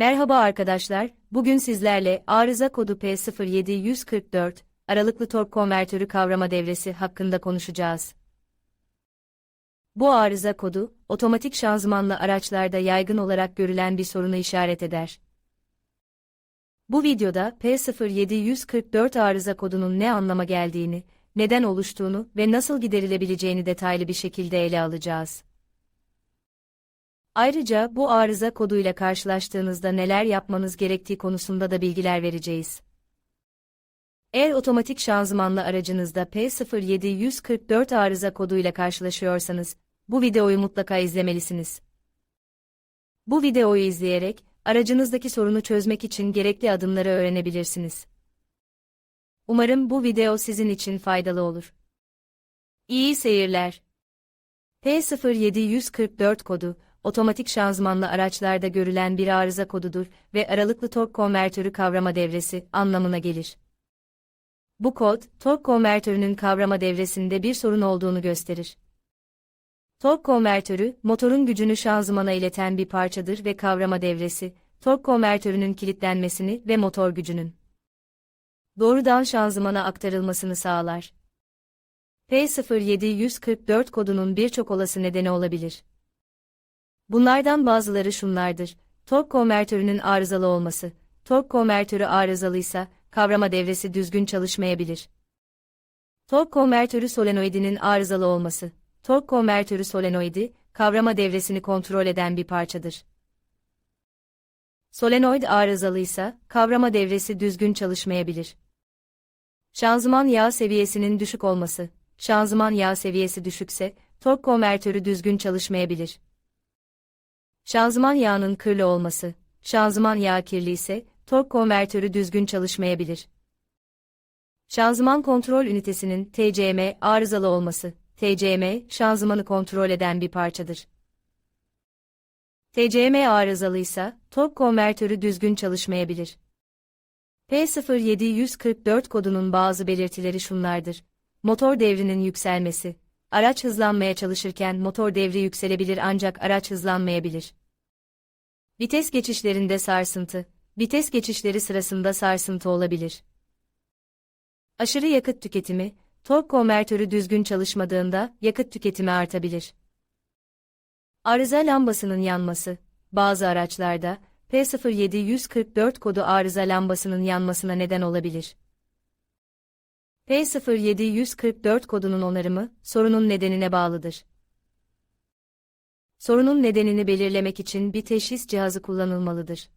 Merhaba arkadaşlar, bugün sizlerle arıza kodu P0744 aralıklı tork konvertörü kavrama devresi hakkında konuşacağız. Bu arıza kodu, otomatik şanzımanlı araçlarda yaygın olarak görülen bir sorunu işaret eder. Bu videoda P0744 arıza kodunun ne anlama geldiğini, neden oluştuğunu ve nasıl giderilebileceğini detaylı bir şekilde ele alacağız. Ayrıca bu arıza koduyla karşılaştığınızda neler yapmanız gerektiği konusunda da bilgiler vereceğiz. Eğer otomatik şanzımanlı aracınızda P0744 arıza koduyla karşılaşıyorsanız, bu videoyu mutlaka izlemelisiniz. Bu videoyu izleyerek, aracınızdaki sorunu çözmek için gerekli adımları öğrenebilirsiniz. Umarım bu video sizin için faydalı olur. İyi seyirler. P0744 kodu, otomatik şanzımanlı araçlarda görülen bir arıza kodudur ve aralıklı tork konvertörü kavrama devresi anlamına gelir. Bu kod, tork konvertörünün kavrama devresinde bir sorun olduğunu gösterir. Tork konvertörü, motorun gücünü şanzımana ileten bir parçadır ve kavrama devresi, tork konvertörünün kilitlenmesini ve motor gücünün doğrudan şanzımana aktarılmasını sağlar. P0744 kodunun birçok olası nedeni olabilir. Bunlardan bazıları şunlardır. Tork konvertörünün arızalı olması. Tork konvertörü arızalıysa, kavrama devresi düzgün çalışmayabilir. Tork konvertörü solenoidinin arızalı olması. Tork konvertörü solenoidi, kavrama devresini kontrol eden bir parçadır. Solenoid arızalıysa, kavrama devresi düzgün çalışmayabilir. Şanzıman yağ seviyesinin düşük olması. Şanzıman yağ seviyesi düşükse, tork konvertörü düzgün çalışmayabilir. Şanzıman yağının kirli olması. Şanzıman yağı kirli ise, tork konvertörü düzgün çalışmayabilir. Şanzıman kontrol ünitesinin TCM arızalı olması. TCM, şanzımanı kontrol eden bir parçadır. TCM arızalıysa, tork konvertörü düzgün çalışmayabilir. P0744 kodunun bazı belirtileri şunlardır. Motor devrinin yükselmesi. Araç hızlanmaya çalışırken motor devri yükselebilir ancak araç hızlanmayabilir. Vites geçişlerinde sarsıntı. Vites geçişleri sırasında sarsıntı olabilir. Aşırı yakıt tüketimi, tork konvertörü düzgün çalışmadığında yakıt tüketimi artabilir. Arıza lambasının yanması. Bazı araçlarda P0744 kodu arıza lambasının yanmasına neden olabilir. P0744 kodunun onarımı sorunun nedenine bağlıdır. Sorunun nedenini belirlemek için bir teşhis cihazı kullanılmalıdır.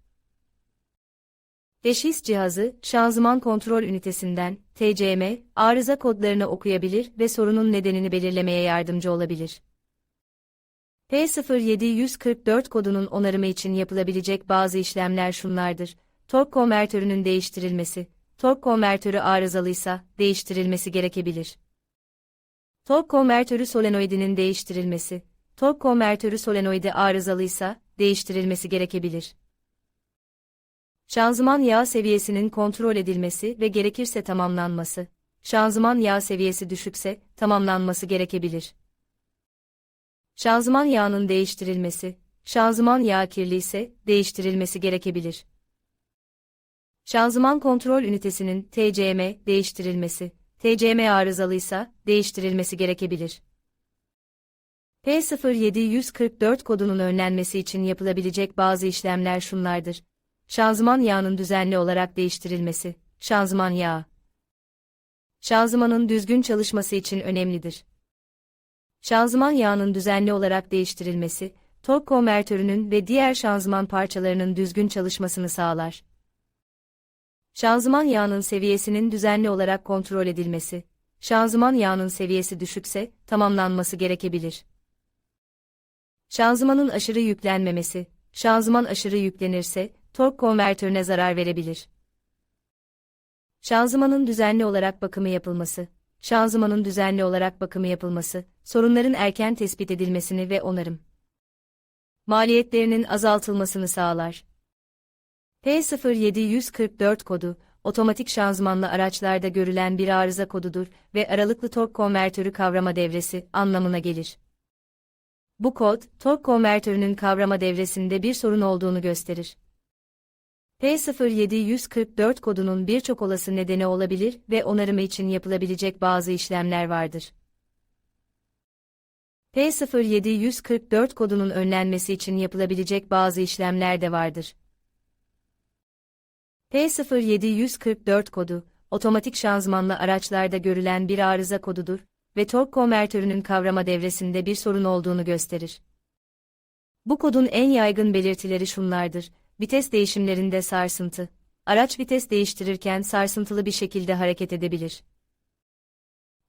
Teşhis cihazı, şanzıman kontrol ünitesinden, TCM, arıza kodlarını okuyabilir ve sorunun nedenini belirlemeye yardımcı olabilir. P0744 kodunun onarımı için yapılabilecek bazı işlemler şunlardır. Tork konvertörünün değiştirilmesi, tork konvertörü arızalıysa, değiştirilmesi gerekebilir. Tork konvertörü solenoidinin değiştirilmesi, tork konvertörü solenoidi arızalıysa, değiştirilmesi gerekebilir. Şanzıman yağ seviyesinin kontrol edilmesi ve gerekirse tamamlanması. Şanzıman yağ seviyesi düşükse, tamamlanması gerekebilir. Şanzıman yağının değiştirilmesi, şanzıman yağı kirli ise, değiştirilmesi gerekebilir. Şanzıman kontrol ünitesinin TCM değiştirilmesi, TCM arızalıysa, değiştirilmesi gerekebilir. P0744 kodunun önlenmesi için yapılabilecek bazı işlemler şunlardır. Şanzıman yağının düzenli olarak değiştirilmesi, şanzıman yağı. Şanzımanın düzgün çalışması için önemlidir. Şanzıman yağının düzenli olarak değiştirilmesi, tork konvertörünün ve diğer şanzıman parçalarının düzgün çalışmasını sağlar. Şanzıman yağının seviyesinin düzenli olarak kontrol edilmesi, şanzıman yağının seviyesi düşükse, tamamlanması gerekebilir. Şanzımanın aşırı yüklenmemesi, şanzıman aşırı yüklenirse, tork konvertörüne zarar verebilir. Şanzımanın düzenli olarak bakımı yapılması, şanzımanın düzenli olarak bakımı yapılması, sorunların erken tespit edilmesini ve onarım maliyetlerinin azaltılmasını sağlar. P0744 kodu, otomatik şanzımanlı araçlarda görülen bir arıza kodudur ve aralıklı tork konvertörü kavrama devresi anlamına gelir. Bu kod, tork konvertörünün kavrama devresinde bir sorun olduğunu gösterir. P0744 kodunun birçok olası nedeni olabilir ve onarımı için yapılabilecek bazı işlemler vardır. P0744 kodunun önlenmesi için yapılabilecek bazı işlemler de vardır. P0744 kodu, otomatik şanzımanlı araçlarda görülen bir arıza kodudur ve tork konvertörünün kavrama devresinde bir sorun olduğunu gösterir. Bu kodun en yaygın belirtileri şunlardır. Vites değişimlerinde sarsıntı. Araç vites değiştirirken sarsıntılı bir şekilde hareket edebilir.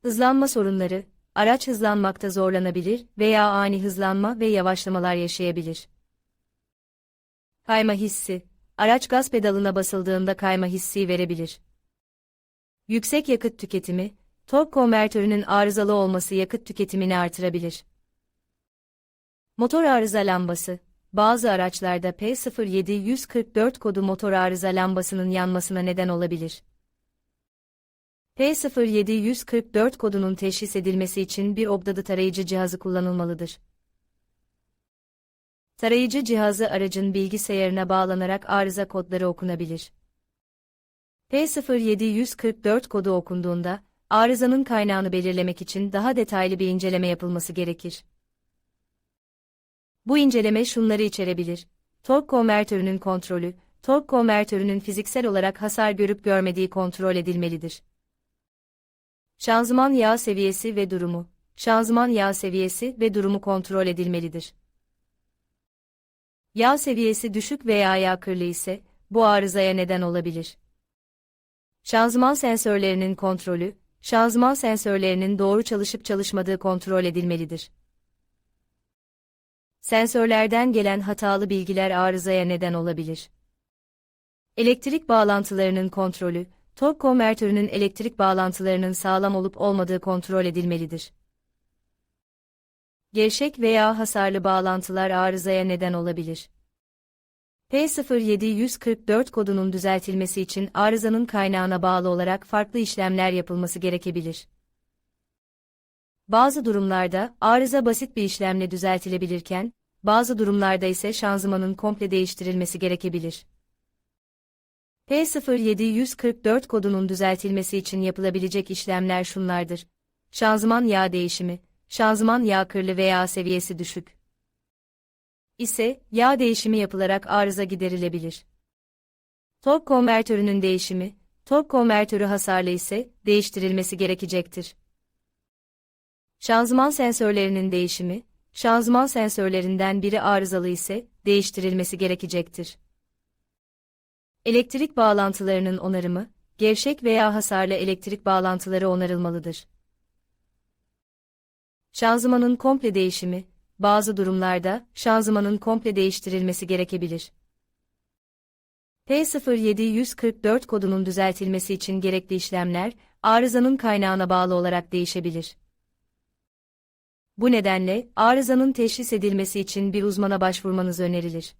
Hızlanma sorunları. Araç hızlanmakta zorlanabilir veya ani hızlanma ve yavaşlamalar yaşayabilir. Kayma hissi. Araç gaz pedalına basıldığında kayma hissi verebilir. Yüksek yakıt tüketimi, tork konvertörünün arızalı olması yakıt tüketimini artırabilir. Motor arıza lambası. Bazı araçlarda P0744 kodu motor arıza lambasının yanmasına neden olabilir. P0744 kodunun teşhis edilmesi için bir obdadı tarayıcı cihazı kullanılmalıdır. Tarayıcı cihazı aracın bilgisayarına bağlanarak arıza kodları okunabilir. P0744 kodu okunduğunda, arızanın kaynağını belirlemek için daha detaylı bir inceleme yapılması gerekir. Bu inceleme şunları içerebilir. Tork konvertörünün kontrolü, tork konvertörünün fiziksel olarak hasar görüp görmediği kontrol edilmelidir. Şanzıman yağ seviyesi ve durumu, şanzıman yağ seviyesi ve durumu kontrol edilmelidir. Yağ seviyesi düşük veya yağ kırlı ise, bu arızaya neden olabilir. Şanzıman sensörlerinin kontrolü, şanzıman sensörlerinin doğru çalışıp çalışmadığı kontrol edilmelidir. Sensörlerden gelen hatalı bilgiler arızaya neden olabilir. Elektrik bağlantılarının kontrolü, tork konvertörünün elektrik bağlantılarının sağlam olup olmadığı kontrol edilmelidir. Gevşek veya hasarlı bağlantılar arızaya neden olabilir. P0744 kodunun düzeltilmesi için arızanın kaynağına bağlı olarak farklı işlemler yapılması gerekebilir. Bazı durumlarda arıza basit bir işlemle düzeltilebilirken, bazı durumlarda ise şanzımanın komple değiştirilmesi gerekebilir. P0744 kodunun düzeltilmesi için yapılabilecek işlemler şunlardır. Şanzıman yağ değişimi, şanzıman yağ kırlı veya seviyesi düşük. İse yağ değişimi yapılarak arıza giderilebilir. Tork konvertörünün değişimi, tork konvertörü hasarlı ise değiştirilmesi gerekecektir. Şanzıman sensörlerinin değişimi, şanzıman sensörlerinden biri arızalı ise değiştirilmesi gerekecektir. Elektrik bağlantılarının onarımı, gevşek veya hasarlı elektrik bağlantıları onarılmalıdır. Şanzımanın komple değişimi, bazı durumlarda şanzımanın komple değiştirilmesi gerekebilir. P0744 kodunun düzeltilmesi için gerekli işlemler, arızanın kaynağına bağlı olarak değişebilir. Bu nedenle, arızanın teşhis edilmesi için bir uzmana başvurmanız önerilir.